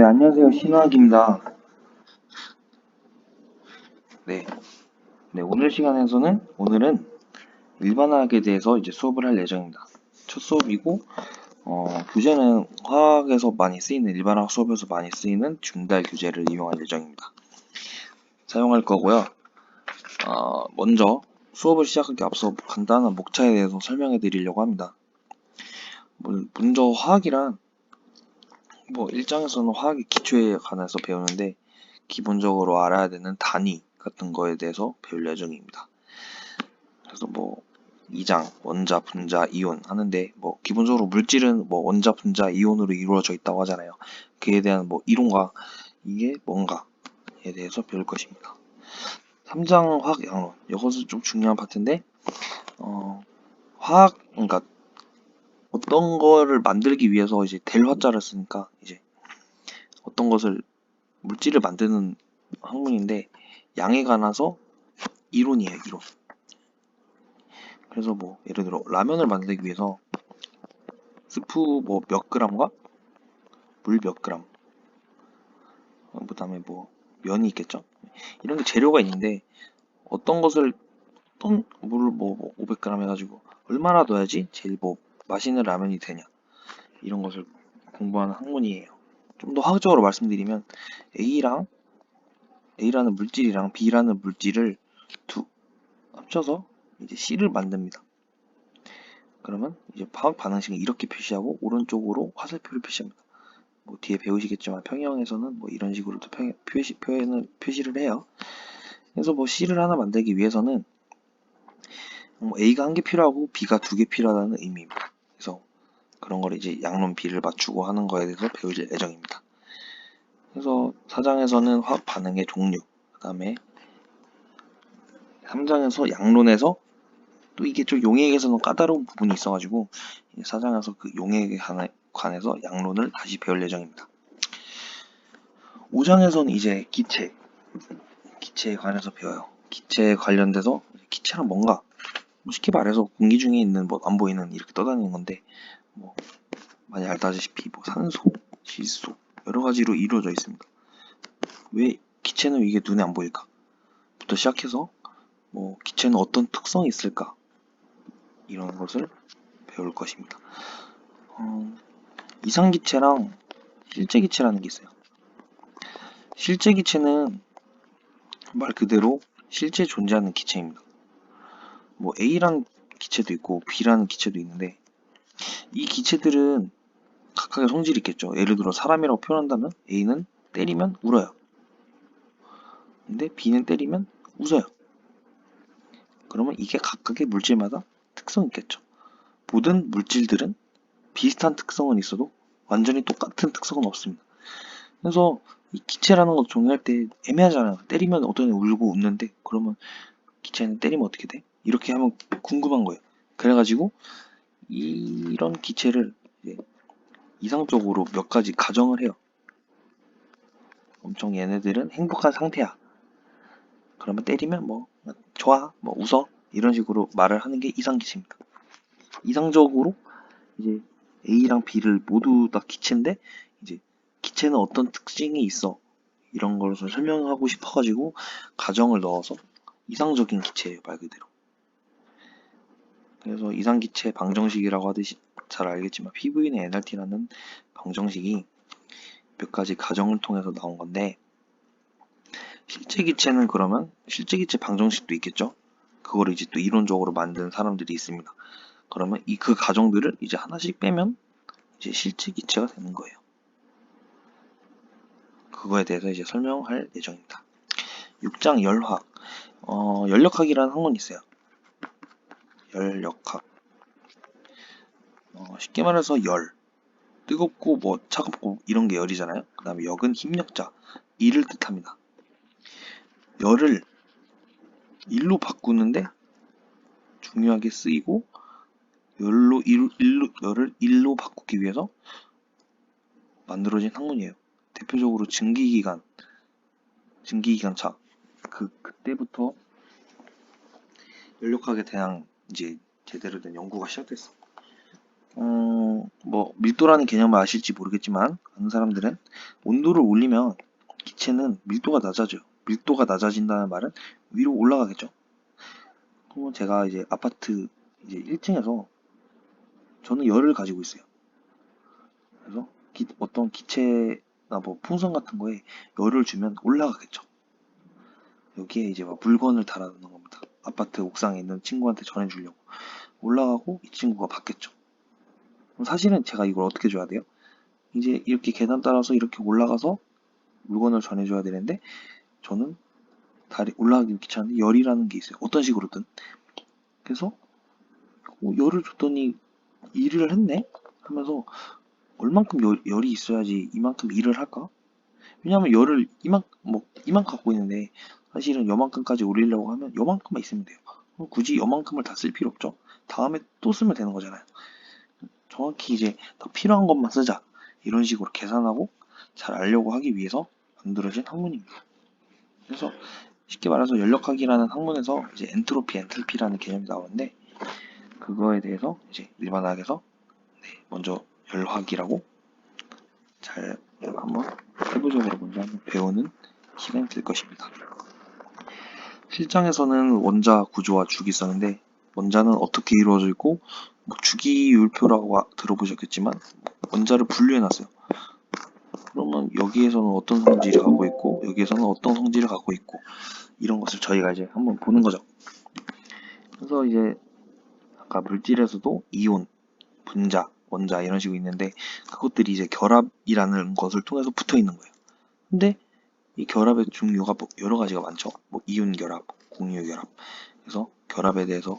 네, 안녕하세요. 신화학입니다. 네. 네, 오늘 시간에서는, 오늘은 일반화학에 대해서 이제 수업을 할 예정입니다. 첫 수업이고, 어, 교재는 화학에서 많이 쓰이는, 일반화학 수업에서 많이 쓰이는 중달 교재를 이용할 예정입니다. 사용할 거고요. 어, 먼저 수업을 시작하기 앞서 간단한 목차에 대해서 설명해 드리려고 합니다. 뭐, 먼저 화학이란 뭐 1장에서는 화학의 기초에 관해서 배우는데 기본적으로 알아야 되는 단위 같은 거에 대해서 배울 예정입니다. 그래서 뭐 2장 원자, 분자, 이온 하는데 뭐 기본적으로 물질은 뭐 원자, 분자, 이온으로 이루어져 있다고 하잖아요. 그에 대한 뭐 이론과 이게 뭔가에 대해서 배울 것입니다. 3장 화학 양론 이것은 좀 중요한 파트인데 어, 화학 그러니까 어떤 거를 만들기 위해서 이제 될 화자를 쓰니까 이제 어떤 것을 물질을 만드는 학문인데 양에 관해서 이론이에요 이론. 그래서 뭐 예를 들어 라면을 만들기 위해서 스프 뭐 몇 그램과 물 몇 그램 그 다음에 뭐 면이 있겠죠? 이런 게 재료가 있는데 어떤 것을 어떤 물을 뭐 500g 해가지고 얼마나 넣어야지 제일 뭐 맛있는 라면이 되냐 이런 것을 공부하는 학문이에요. 좀 더 화학적으로 말씀드리면 A랑 A라는 물질이랑 B라는 물질을 두 합쳐서 이제 C를 만듭니다. 그러면 이제 화학 반응식은 이렇게 표시하고 오른쪽으로 화살표를 표시합니다. 뭐 뒤에 배우시겠지만 평형에서는 뭐 이런 식으로도 표, 표시 표현을 표시를 해요. 그래서 뭐 C를 하나 만들기 위해서는 뭐 A가 한 개 필요하고 B가 두 개 필요하다는 의미입니다. 그래서 그런 걸 이제 양론 비를 맞추고 하는 거에 대해서 배울 예정입니다. 그래서 4장에서는 화학 반응의 종류, 그 다음에 3장에서 양론에서 또 이게 좀 용액에서는 까다로운 부분이 있어가지고 4장에서 그 용액에 관해서 양론을 다시 배울 예정입니다. 5장에서는 이제 기체, 기체에 관해서 배워요. 기체에 관련돼서 기체란 뭔가 뭐 쉽게 말해서 공기 중에 있는 뭐 안 보이는 이렇게 떠다니는 건데 뭐 많이 알다시피 뭐 산소, 질소 여러 가지로 이루어져 있습니다. 왜 기체는 이게 눈에 안 보일까? 부터 시작해서 뭐 기체는 어떤 특성이 있을까? 이런 것을 배울 것입니다. 어, 이상 기체랑 실제 기체라는 게 있어요. 실제 기체는 말 그대로 실제 존재하는 기체입니다. 뭐 A라는 기체도 있고 B라는 기체도 있는데 이 기체들은 각각의 성질이 있겠죠. 예를 들어 사람이라고 표현한다면 A는 때리면 울어요. 근데 B는 때리면 웃어요. 그러면 이게 각각의 물질마다 특성이 있겠죠. 모든 물질들은 비슷한 특성은 있어도 완전히 똑같은 특성은 없습니다. 그래서 이 기체라는 것 정의할 때 애매하잖아요. 때리면 어떤 애 울고 웃는데 그러면 기체는 때리면 어떻게 돼? 이렇게 하면 궁금한 거예요. 그래가지고 이런 기체를 이상적으로 몇 가지 가정을 해요. 엄청 얘네들은 행복한 상태야. 그러면 때리면 뭐 좋아, 뭐 웃어 이런 식으로 말을 하는 게 이상 기체입니다. 이상적으로 이제 A랑 B를 모두 다 기체인데 이제 기체는 어떤 특징이 있어 이런 것을 설명하고 싶어가지고 가정을 넣어서 이상적인 기체예요 말 그대로. 그래서 이상기체 방정식이라고 하듯이 잘 알겠지만 PV는 NRT라는 방정식이 몇 가지 가정을 통해서 나온 건데 실제 기체는 그러면 실제 기체 방정식도 있겠죠. 그거를 이제 또 이론적으로 만든 사람들이 있습니다. 그러면 이 그 가정들을 이제 하나씩 빼면 이제 실제 기체가 되는 거예요. 그거에 대해서 이제 설명할 예정입니다. 6장 열화학 어, 연력학이라는 학문이 있어요. 열역학. 어, 쉽게 말해서 열. 뜨겁고 뭐 차갑고 이런 게 열이잖아요. 그 다음에 역은 힘력자, 일을 뜻합니다. 열을 일로 바꾸는데 중요하게 쓰이고 열로 일, 일로 열을 일로 바꾸기 위해서 만들어진 학문이에요. 대표적으로 증기기관, 증기기관차 그 그때부터 연력학에 대한 이제 제대로 된 연구가 시작됐어. 어, 뭐 밀도라는 개념을 아실지 모르겠지만 아는 사람들은 온도를 올리면 기체는 밀도가 낮아져요. 밀도가 낮아진다는 말은 위로 올라가겠죠. 그러면 제가 이제 아파트 이제 1층에서 저는 열을 가지고 있어요. 그래서 기- 어떤 기체나 뭐 풍선 같은 거에 열을 주면 올라가겠죠. 여기에 이제 막 물건을 달아놓는 겁니다. 아파트 옥상에 있는 친구한테 전해주려고 올라가고 이 친구가 받겠죠. 사실은 제가 이걸 어떻게 줘야 돼요? 이제 이렇게 계단 따라서 이렇게 올라가서 물건을 전해줘야 되는데 저는 다리 올라가기 귀찮은데 열이라는 게 있어요. 어떤 식으로든. 그래서 어, 열을 줬더니 일을 했네 하면서 얼만큼 열, 열이 있어야지 이만큼 일을 할까? 왜냐하면 열을 이만 뭐 이만큼 갖고 있는데 사실은 요만큼까지 올리려고 하면 요만큼만 있으면 돼요. 그럼 굳이 요만큼을 다 쓸 필요 없죠. 다음에 또 쓰면 되는 거잖아요. 정확히 이제 더 필요한 것만 쓰자 이런 식으로 계산하고 잘 알려고 하기 위해서 만들어진 학문입니다. 그래서 쉽게 말해서 연력학이라는 학문에서 이제 엔트로피, 엔탈피라는 개념이 나오는데 그거에 대해서 이제 일반학에서 네, 먼저 열학이라고 잘 한번 세부적으로 먼저 한번 배우는 시간이 될 것입니다. 실장에서는 원자 구조와 주기 썼는데 원자는 어떻게 이루어져 있고 뭐 주기율표라고 아- 들어보셨겠지만 원자를 분류해 놨어요. 그러면 여기에서는 어떤 성질을 갖고 있고 여기에서는 어떤 성질을 갖고 있고 이런 것을 저희가 이제 한번 보는 거죠. 그래서 이제 아까 물질에서도 이온, 분자, 원자 이런 식으로 있는데 그것들이 이제 결합이라는 것을 통해서 붙어 있는 거예요. 근데 이 결합의 종류가 뭐 여러 가지가 많죠. 뭐 이윤 결합, 공유 결합. 그래서 결합에 대해서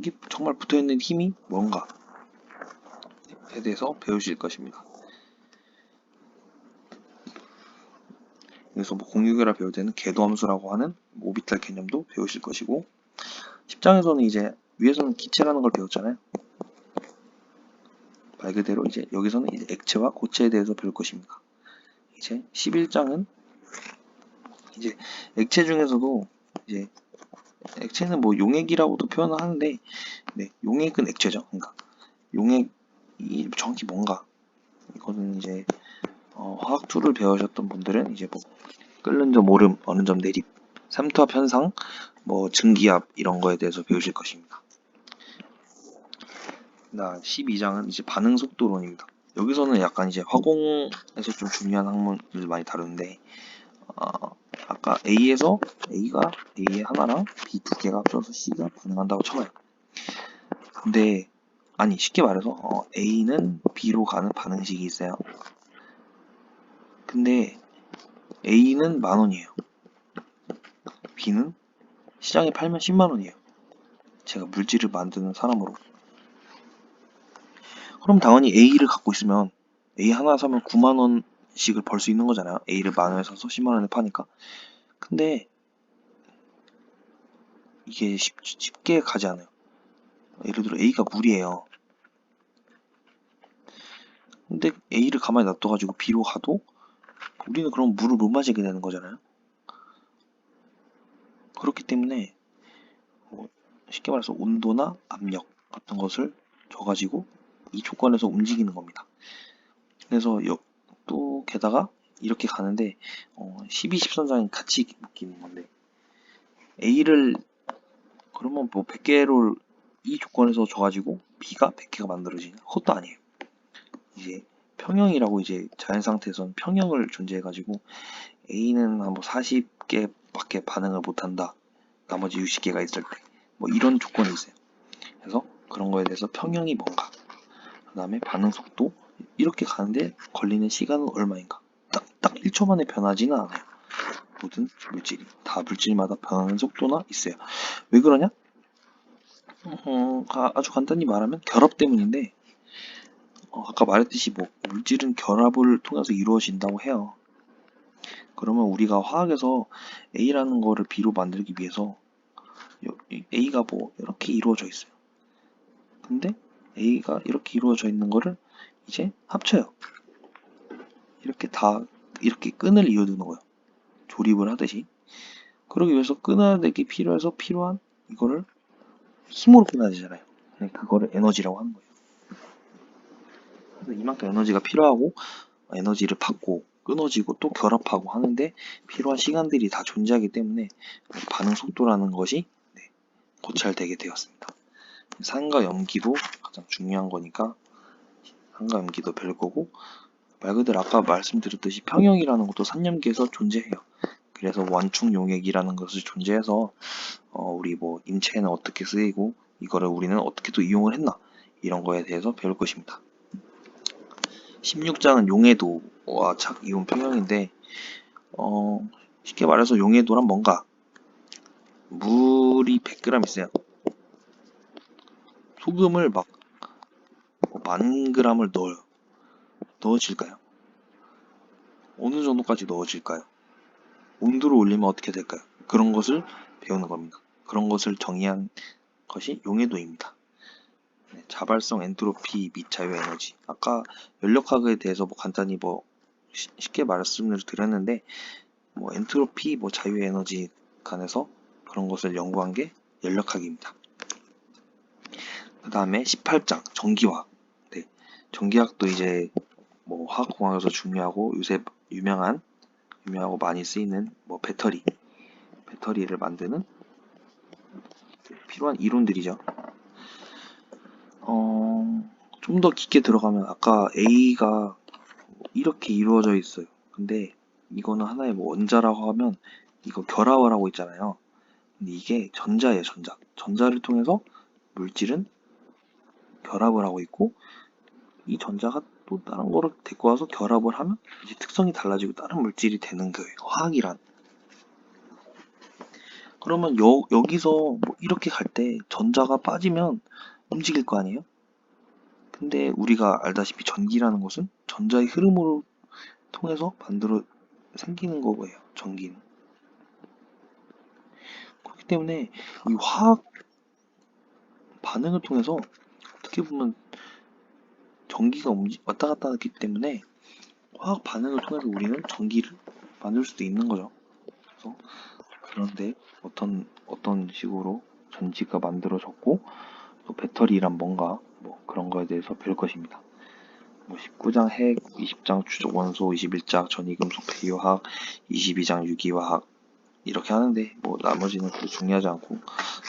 이게 정말 붙어 있는 힘이 뭔가에 대해서 배우실 것입니다. 그래서 뭐 공유 결합 배울 때는 궤도함수라고 하는 오비탈 개념도 배우실 것이고 10장에서는 이제 위에서는 기체라는 걸 배웠잖아요. 말 그대로 이제 여기서는 이제 액체와 고체에 대해서 배울 것입니다. 이제 11장은 이제 액체 중에서도 이제 액체는 뭐 용액이라고도 표현을 하는데 네, 용액은 액체죠. 그러니까 용액이 정확히 뭔가 이거는 이제 어, 화학 툴을 배우셨던 분들은 이제 뭐 끓는 점 오름, 어느 점 내립, 삼투압 현상, 뭐 증기압 이런 거에 대해서 배우실 것입니다. 나 12장은 이제 반응 속도론입니다. 여기서는 약간 이제 화공에서 좀 중요한 학문을 많이 다루는데 어, 아까 A에서 A가 A의 하나랑 B 두 개가 합쳐서 C가 반응한다고 쳐봐요. 근데 아니 쉽게 말해서 어, A는 B로 가는 반응식이 있어요. 근데 A는 만 원이에요. B는 시장에 팔면 10만 원이에요. 제가 물질을 만드는 사람으로. 그럼 당연히 A를 갖고 있으면 A 하나 사면 9만 원 씩을 벌 수 있는 거잖아요. A를 만 원에 사서 10만 원에 파니까. 근데 이게 쉽, 쉽게 가지 않아요. 예를 들어 A가 물이에요. 근데 A를 가만히 놔둬가지고 B로 가도 우리는 그럼 물을 못 마시게 되는 거잖아요. 그렇기 때문에 뭐 쉽게 말해서 온도나 압력 같은 것을 줘가지고 이 조건에서 움직이는 겁니다. 그래서 여- 또 게다가 이렇게 가는데 어, 12, 13장이 같이 묶이는 건데 A를 그러면 뭐 100개를 이 조건에서 줘가지고 B가 100개가 만들어지냐? 그것도 아니에요. 이제 평형이라고 이제 자연 상태에서는 평형을 존재해가지고 A는 한 뭐 40개 밖에 반응을 못한다. 나머지 60개가 있을 때. 뭐 이런 조건이 있어요. 그래서 그런 거에 대해서 평형이 뭔가. 그 다음에 반응 속도. 이렇게 가는데 걸리는 시간은 얼마인가. 딱, 딱 1초 만에 변하지는 않아요. 모든 물질이. 다 물질마다 변하는 속도나 있어요. 왜 그러냐? 어, 가- 아주 간단히 말하면 결합 때문인데, 어, 아까 말했듯이 뭐 물질은 결합을 통해서 이루어진다고 해요. 그러면 우리가 화학에서 A라는 거를 B로 만들기 위해서 A가 뭐 이렇게 이루어져 있어요. 근데 A가 이렇게 이루어져 있는 거를 이제 합쳐요. 이렇게 다 이렇게 끈을 이어두는 거예요. 조립을 하듯이. 그러기 위해서 끊어내기 필요해서 필요한 이거를 힘으로 끊어야 되잖아요. 네, 그거를 에너지라고 하는 거예요. 그래서 이만큼 에너지가 필요하고 에너지를 받고 끊어지고 또 결합하고 하는데 필요한 시간들이 다 존재하기 때문에 반응 속도라는 것이 네, 고찰되게 되었습니다. 산과 염기도 가장 중요한 거니까 염기도 별거고 말 그대로 아까 말씀드렸듯이 평형이라는 것도 산염기에서 존재해요. 그래서 완충 용액이라는 것이 존재해서 어, 우리 뭐 인체에는 어떻게 쓰이고 이거를 우리는 어떻게 또 이용을 했나 이런 거에 대해서 배울 것입니다. 16장은 용해도와 착 이온 평형인데 어, 쉽게 말해서 용해도란 뭔가 물이 100g 있어요. 소금을 막 뭐만 g을 넣어요. 넣어질까요? 어느 정도까지 넣어질까요? 온도를 올리면 어떻게 될까요? 그런 것을 배우는 겁니다. 그런 것을 정의한 것이 용해도입니다. 네, 자발성 엔트로피 및 자유에너지. 아까 연력학에 대해서 뭐 간단히 뭐 시- 쉽게 말씀을 드렸는데 뭐 엔트로피 뭐 자유 에너지 간에서 그런 것을 연구한 게 연력학입니다. 그 다음에 18장 전기화학. 네, 전기화학도 이제 뭐 화학공학에서 중요하고 요새 유명한 유명하고 많이 쓰이는 뭐 배터리 배터리를 만드는 필요한 이론들이죠. 어, 좀 더 깊게 들어가면 아까 A가 이렇게 이루어져 있어요. 근데 이거는 하나의 뭐 원자라고 하면 이거 결합을 하고 있잖아요. 근데 이게 전자예요, 전자. 전자를 통해서 물질은 결합을 하고 있고 이 전자가 또 다른 거를 데리고 와서 결합을 하면 이제 특성이 달라지고 다른 물질이 되는 거예요. 화학이란. 그러면 여, 여기서 뭐 이렇게 갈 때 전자가 빠지면 움직일 거 아니에요? 근데 우리가 알다시피 전기라는 것은 전자의 흐름으로 통해서 만들어 생기는 거예요. 전기는. 그렇기 때문에 이 화학 반응을 통해서 어떻게 보면 전기가 움직 왔다 갔다 하기 때문에 화학 반응을 통해서 우리는 전기를 만들 수도 있는 거죠. 그래서 그런데 어떤 어떤 식으로 전지가 만들어졌고 또 배터리란 뭔가 뭐 그런 거에 대해서 배울 것입니다. 뭐 19장 핵, 20장 추적 원소, 21장 전이금속 폐유화학, 22장 유기화학 이렇게 하는데 뭐 나머지는 그렇게 중요하지 않고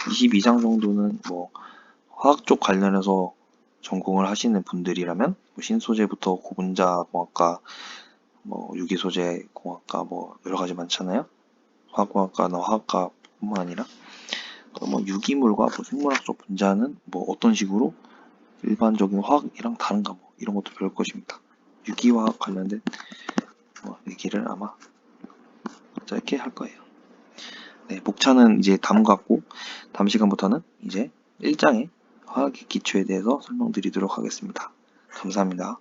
22장 정도는 뭐 화학 쪽 관련해서 전공을 하시는 분들이라면 뭐 신소재부터 고분자 공학과 뭐 유기소재 공학과 뭐 여러 가지 많잖아요. 화학공학과나 화학과뿐만 아니라 그뭐 유기물과 뭐 생물학적 분자는 뭐 어떤 식으로 일반적인 화학이랑 다른가 뭐 이런 것도 배울 것입니다. 유기화학 관련된 뭐 얘기를 아마 짧게 할 거예요. 네, 목차는 이제 것 같고 다음 시간부터는 이제 1장의 화학의 기초에 대해서 설명드리도록 하겠습니다. 감사합니다.